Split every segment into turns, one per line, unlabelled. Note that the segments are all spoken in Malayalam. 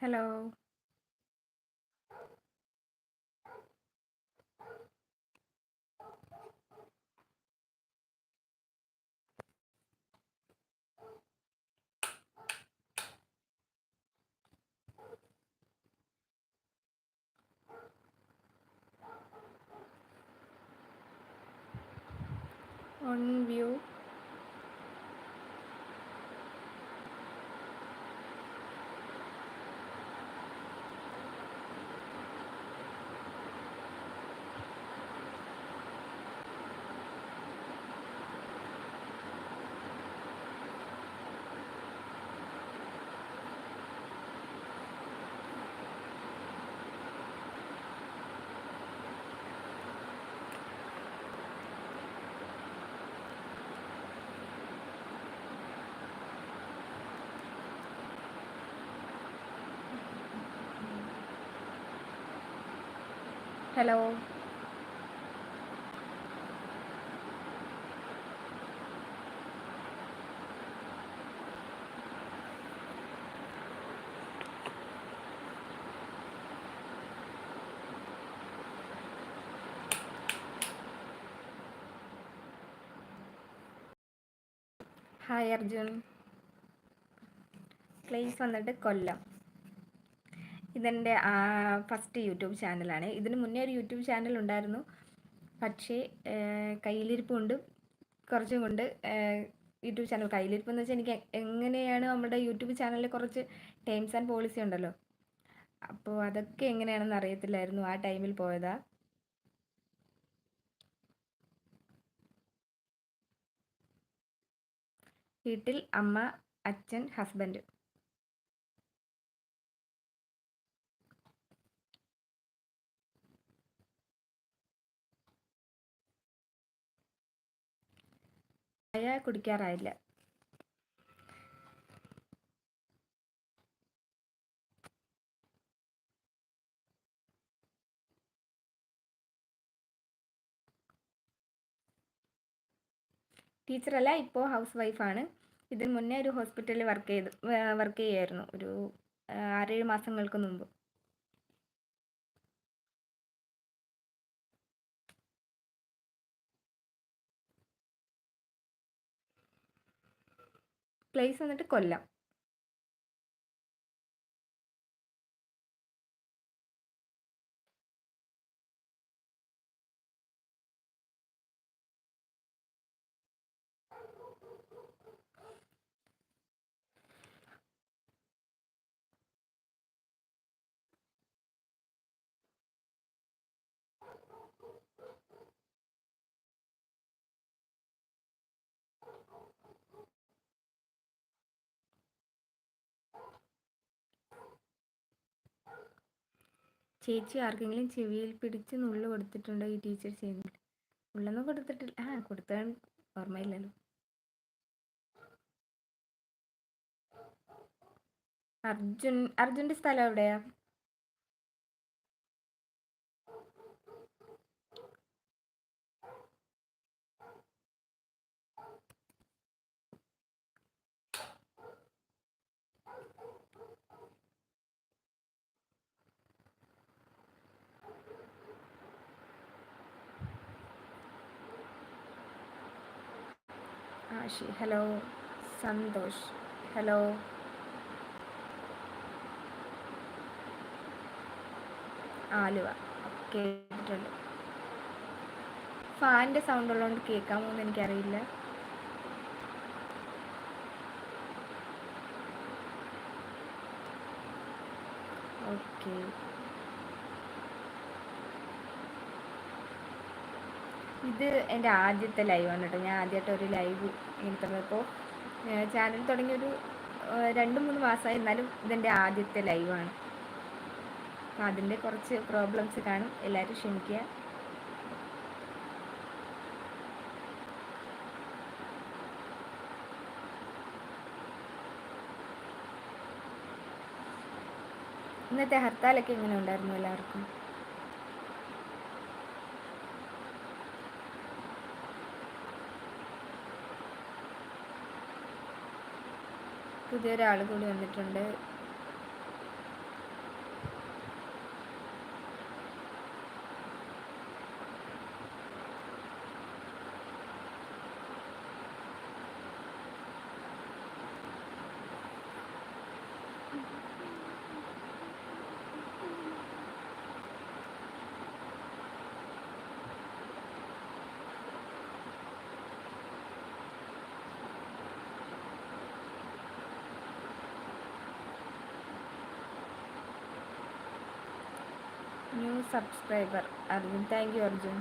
Hello hello hi Arjun place വന്നിട്ട് കൊല്ലം. ഇതെന്റെ ഫസ്റ്റ് യൂട്യൂബ് ചാനലാണ്. ഇതിന് മുന്നേ ഒരു യൂട്യൂബ് ചാനൽ ഉണ്ടായിരുന്നു. പക്ഷേ കയ്യിലിരിപ്പ് കൊണ്ട് കുറച്ചും കൊണ്ട് യൂട്യൂബ് ചാനൽ കയ്യിലിരിപ്പ് എന്ന് വെച്ചാൽ എനിക്ക് എങ്ങനെയാണ് നമ്മുടെ യൂട്യൂബ് ചാനലിൽ കുറച്ച് ടേംസ് ആൻഡ് പോളിസി ഉണ്ടല്ലോ? അപ്പോൾ അതൊക്കെ എങ്ങനെയാണെന്ന് അറിയത്തില്ലായിരുന്നു ആ ടൈമിൽ പോയതാ. വീട്ടിൽ അമ്മ അച്ഛൻ ഹസ്ബൻഡ്. ചായ കുടിക്കാറായില്ല. ടീച്ചറല്ല ഇപ്പോൾ ഹൗസ് വൈഫാണ് ഇതിന് മുന്നേ ഒരു ഹോസ്പിറ്റലിൽ വർക്ക് ചെയ്ത് വർക്ക് ചെയ്യുമായിരുന്നു ഒരു ആറേഴ് മാസങ്ങൾക്ക് മുമ്പ്. പ്ലേസ് വന്നിട്ട് കൊല്ലം. ചേച്ചി ആർക്കെങ്കിലും ചെവിയിൽ പിടിച്ച് നുള്ളു കൊടുത്തിട്ടുണ്ടോ ഈ ടീച്ചർ ചെയ്യുന്നില്ല ഉള്ളൊന്നും കൊടുത്തിട്ടില്ല. ആ കൊടുത്താൽ ഓർമ്മയില്ലല്ലോ. അർജുൻ അർജുന്റെ സ്ഥലം എവിടെയാ? ആഷി ഹലോ സന്തോഷ്. ഹലോ. ആലുവ. കേട്ടിട്ടുണ്ട്. ഫാനിന്റെ സൗണ്ട് ഉള്ളതുകൊണ്ട് കേൾക്കാമോ എന്ന് എനിക്കറിയില്ല. ഓക്കെ ഇത് എന്റെ ആദ്യത്തെ ലൈവാണ് കേട്ടോ. ഞാൻ ആദ്യമായിട്ട് ഒരു ലൈവ് ഇങ്ങനെ ഇപ്പോൾ ചാനൽ തുടങ്ങിയൊരു രണ്ട് മൂന്ന് മാസമായി. എന്നാലും ഇതെന്റെ ആദ്യത്തെ ലൈവാണ് അപ്പം അതിന്റെ കുറച്ച് പ്രോബ്ലംസ് കാണും. എല്ലാവരും ക്ഷമിക്കുക. ഇന്നത്തെ ഹർത്താലൊക്കെ എങ്ങനെ ഉണ്ടായിരുന്നു എല്ലാവർക്കും? പുതിയൊരാൾ കൂടി വന്നിട്ടുണ്ട്. New subscriber Arjun thank you Arjun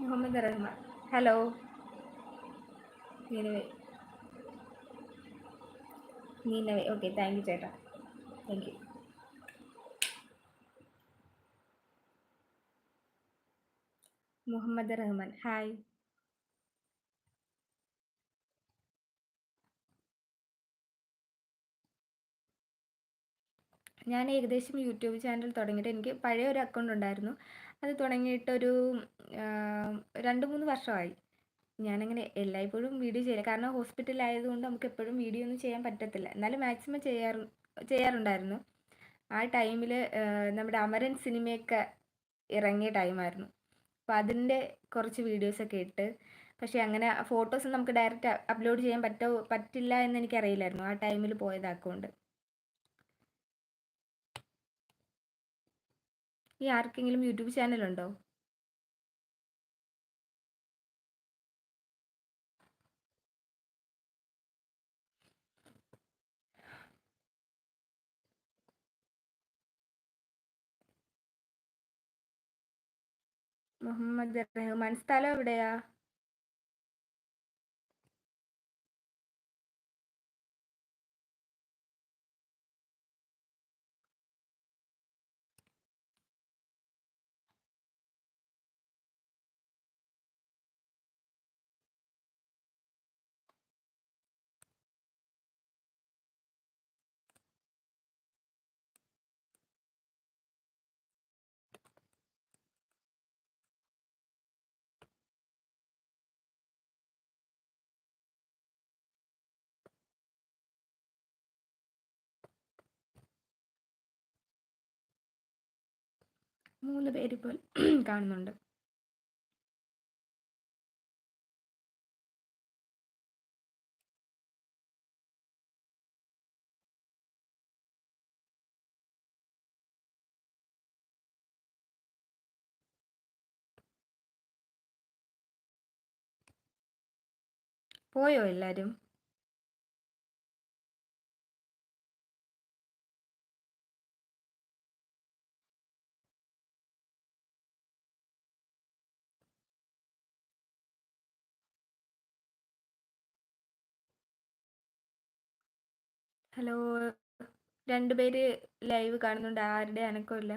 Muhammad Rahman hello നീനവേ നീനവേ ഓക്കെ താങ്ക് യു ചേട്ടാ thank you Muhammad Rahman hi ഞാൻ ഏകദേശം യൂട്യൂബ് ചാനൽ തുടങ്ങിയിട്ട് എനിക്ക് പഴയ ഒരു അക്കൗണ്ട് ഉണ്ടായിരുന്നു. അത് തുടങ്ങിയിട്ടൊരു രണ്ട് മൂന്ന് വർഷമായി. ഞാനങ്ങനെ എല്ലായ്പ്പോഴും വീഡിയോ ചെയ്യില്ല കാരണം ഹോസ്പിറ്റലായതുകൊണ്ട് നമുക്ക് എപ്പോഴും വീഡിയോ ഒന്നും ചെയ്യാൻ പറ്റത്തില്ല. എന്നാലും മാക്സിമം ചെയ്യാറ് ചെയ്യാറുണ്ടായിരുന്നു. ആ ടൈമിൽ നമ്മുടെ അമരൻ സിനിമയൊക്കെ ഇറങ്ങിയ ടൈമായിരുന്നു. അപ്പോൾ അതിന്റെ കുറച്ച് വീഡിയോസൊക്കെ ഇട്ട് പക്ഷേ അങ്ങനെ ഫോട്ടോസ് നമുക്ക് ഡയറക്റ്റ് അപ്ലോഡ് ചെയ്യാൻ പറ്റോ പറ്റില്ല എന്ന് എനിക്കറിയില്ലായിരുന്നു ആ ടൈമിൽ പോയത് അക്കൗണ്ട് ഈ ആർക്കെങ്കിലും യൂട്യൂബ് ചാനലുണ്ടോ? മുഹമ്മദ് റഹ്മാൻ. സ്ഥലം എവിടെയാ? മൂന്ന് പേര് ഇപ്പോൾ കാണുന്നുണ്ട്. പോയോ എല്ലാവരും ഹലോ രണ്ടുപേര് ലൈവ് കാണുന്നുണ്ട്. ആരുടെ? അനക്കമില്ല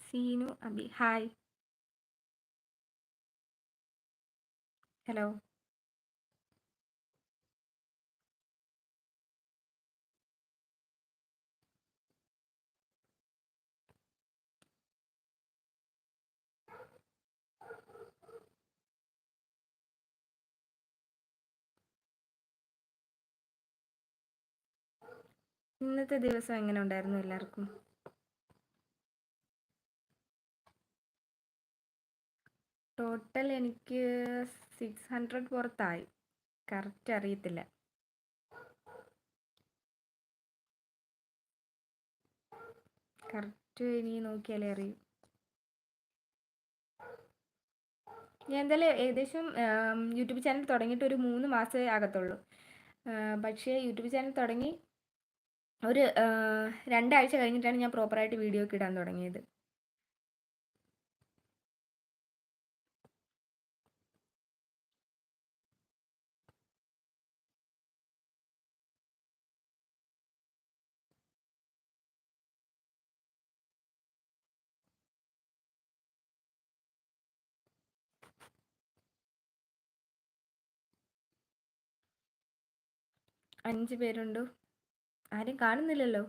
സീനു അബി. ഹായ്. ഹലോ. ഇന്നത്തെ ദിവസം എങ്ങനെ ഉണ്ടായിരുന്നു എല്ലാവർക്കും? ടോട്ടൽ എനിക്ക് സിക്സ് ഹൺഡ്രഡ് പുറത്തായി. കറക്റ്റ് അറിയത്തില്ല. കറക്റ്റ് ഇനി നോക്കിയാലേ അറിയൂ. ഞാൻ എന്തായാലും ഏകദേശം യൂട്യൂബ് ചാനൽ തുടങ്ങിയിട്ട് ഒരു മൂന്ന് മാസമേ ആകത്തുള്ളൂ. പക്ഷേ യൂട്യൂബ് ചാനൽ തുടങ്ങി ഒരു രണ്ടാഴ്ച കഴിഞ്ഞിട്ടാണ് ഞാൻ പ്രോപ്പറായിട്ട് വീഡിയോ ഒക്കെ ഇടാൻ തുടങ്ങിയത്. അഞ്ച് പേരുണ്ടോ? ആരും കാണുന്നില്ലല്ലോ.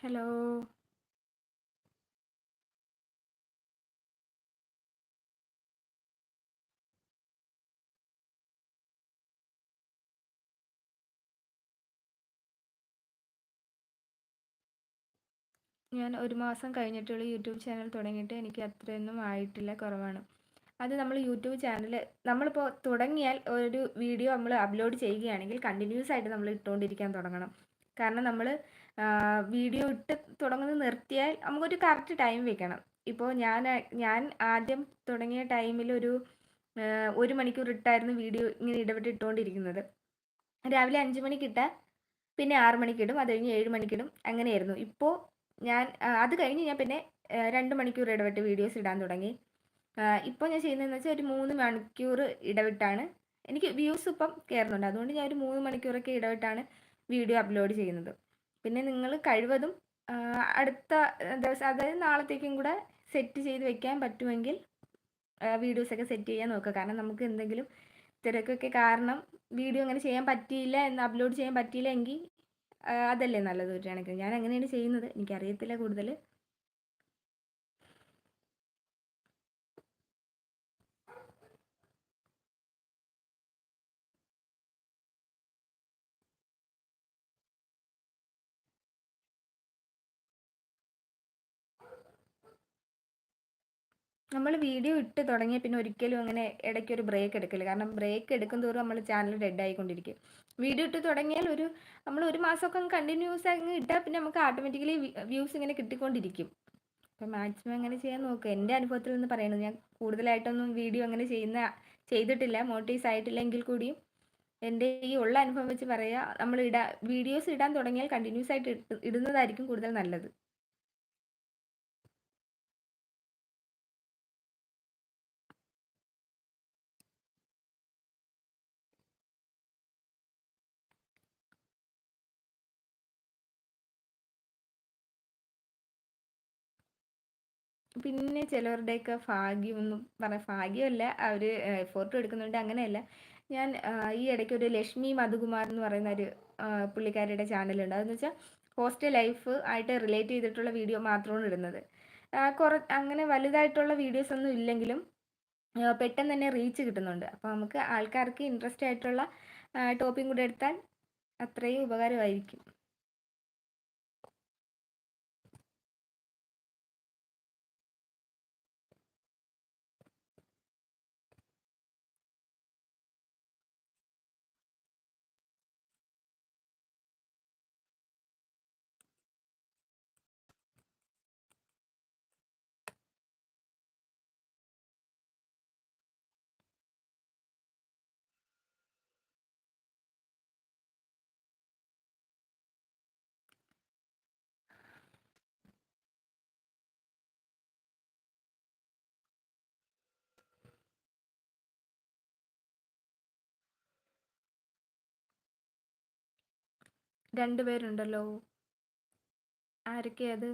ഹലോ ഞാൻ ഒരു മാസം കഴിഞ്ഞിട്ടുള്ള യൂട്യൂബ് ചാനൽ തുടങ്ങിയിട്ട് എനിക്ക് അത്രയൊന്നും ആയിട്ടില്ല കുറവാണ്. അത് നമ്മൾ യൂട്യൂബ് ചാനൽ നമ്മളിപ്പോൾ തുടങ്ങിയാൽ ഒരു വീഡിയോ നമ്മൾ അപ്ലോഡ് ചെയ്യുകയാണെങ്കിൽ കണ്ടിന്യൂസ് ആയിട്ട് നമ്മൾ ഇട്ടുകൊണ്ടിരിക്കാൻ തുടങ്ങണം. കാരണം നമ്മൾ വീഡിയോ ഇട്ട് തുടങ്ങുന്നത് നിർത്തിയാൽ നമുക്കൊരു കറക്റ്റ് ടൈം വെക്കണം. ഇപ്പോൾ ഞാൻ ഞാൻ ആദ്യം തുടങ്ങിയ ടൈമിൽ ഒരു ഒരു മണിക്കൂർ ഇട്ടായിരുന്നു വീഡിയോ ഇങ്ങനെ ഇടപെട്ട് ഇട്ടുകൊണ്ടിരിക്കുന്നത് രാവിലെ അഞ്ച് മണിക്കിട്ടാൽ പിന്നെ ആറ് മണിക്കിടും അത് കഴിഞ്ഞ് ഏഴ് മണിക്കിടും അങ്ങനെയായിരുന്നു. ഇപ്പോൾ ഞാൻ അത് കഴിഞ്ഞ് ഞാൻ പിന്നെ രണ്ട് മണിക്കൂർ ഇടവിട്ട് വീഡിയോസ് ഇടാൻ തുടങ്ങി. ഇപ്പോൾ ഞാൻ ചെയ്യുന്നതെന്ന് വെച്ചാൽ ഒരു മൂന്ന് മണിക്കൂർ ഇടവിട്ടാണ്. എനിക്ക് വ്യൂസ് ഇപ്പം കയറുന്നുണ്ട് അതുകൊണ്ട് ഞാൻ ഒരു മൂന്ന് മണിക്കൂറൊക്കെ ഇടവിട്ടാണ് വീഡിയോ അപ്ലോഡ് ചെയ്യുന്നത്. പിന്നെ നിങ്ങൾ കഴിവതും അടുത്ത ദിവസം അതായത് നാളത്തേക്കും കൂടെ സെറ്റ് ചെയ്ത് വെക്കാൻ പറ്റുമെങ്കിൽ വീഡിയോസൊക്കെ സെറ്റ് ചെയ്യാൻ നോക്കുക. കാരണം നമുക്ക് എന്തെങ്കിലും തിരക്കൊക്കെ കാരണം വീഡിയോ അങ്ങനെ ചെയ്യാൻ പറ്റിയില്ല എന്ന് അപ്ലോഡ് ചെയ്യാൻ പറ്റിയില്ല എങ്കിൽ അതല്ലേ നല്ലത്. ഒരു കണക്കിന് ഞാൻ അങ്ങനെയാണ് ചെയ്യുന്നത്. എനിക്കറിയത്തില്ല കൂടുതൽ നമ്മൾ വീഡിയോ ഇട്ട് തുടങ്ങിയ പിന്നെ ഒരിക്കലും അങ്ങനെ ഇടയ്ക്ക് ഒരു ബ്രേക്ക് എടുക്കില്ല. കാരണം ബ്രേക്ക് എടുക്കും തോറും നമ്മൾ ചാനൽ ഡെഡ് ആയിക്കൊണ്ടിരിക്കും. വീഡിയോ ഇട്ട് തുടങ്ങിയാൽ ഒരു നമ്മൾ ഒരു മാസമൊക്കെ കണ്ടിന്യൂസ് ആയി ഇട്ടാൽ പിന്നെ നമുക്ക് ഓട്ടോമാറ്റിക്കലി വ്യൂസ് ഇങ്ങനെ കിട്ടിക്കൊണ്ടിരിക്കും. അപ്പം മാക്സിമം അങ്ങനെ ചെയ്യാൻ നോക്കുക എന്റെ അനുഭവത്തിൽ നിന്ന് പറയുന്നത് ഞാൻ കൂടുതലായിട്ടൊന്നും വീഡിയോ അങ്ങനെ ചെയ്യുന്ന ചെയ്തിട്ടില്ല. മോട്ടീവ്സ് ആയിട്ടില്ലെങ്കിൽ കൂടിയും എന്റെ ഈ ഉള്ള അനുഭവം വെച്ച് പറയുക നമ്മൾ ഇടാ വീഡിയോസ് ഇടാൻ തുടങ്ങിയാൽ കണ്ടിന്യൂസ് ആയിട്ട് ഇടുന്നതായിരിക്കും കൂടുതൽ നല്ലത്. പിന്നെ ചിലവരുടെയൊക്കെ ഭാഗ്യം എന്ന് പറഞ്ഞ ഭാഗ്യമല്ല അവർ എഫോർട്ട് എടുക്കുന്നുണ്ട് അങ്ങനെയല്ല. ഞാൻ ഈ ഇടയ്ക്ക് ഒരു ലക്ഷ്മി മധുകുമാർ എന്ന് പറയുന്ന ഒരു പുള്ളിക്കാരിയുടെ ചാനലുണ്ട്. അതെന്ന് വെച്ചാൽ ഹോസ്റ്റൽ ലൈഫ് ആയിട്ട് റിലേറ്റ് ചെയ്തിട്ടുള്ള വീഡിയോ മാത്രമാണ് ഇടുന്നത്. കുറ അങ്ങനെ വലുതായിട്ടുള്ള വീഡിയോസ് ഒന്നും ഇല്ലെങ്കിലും പെട്ടെന്ന് തന്നെ റീച്ച് കിട്ടുന്നുണ്ട്. അപ്പോൾ നമുക്ക് ആൾക്കാർക്ക് ഇൻട്രസ്റ്റ് ആയിട്ടുള്ള ടോപ്പിക്കും കൂടെ എടുത്താൽ അത്രയും ഉപകാരമായിരിക്കും. രണ്ട് പേരുണ്ടല്ലോ. ആരൊക്കെയത്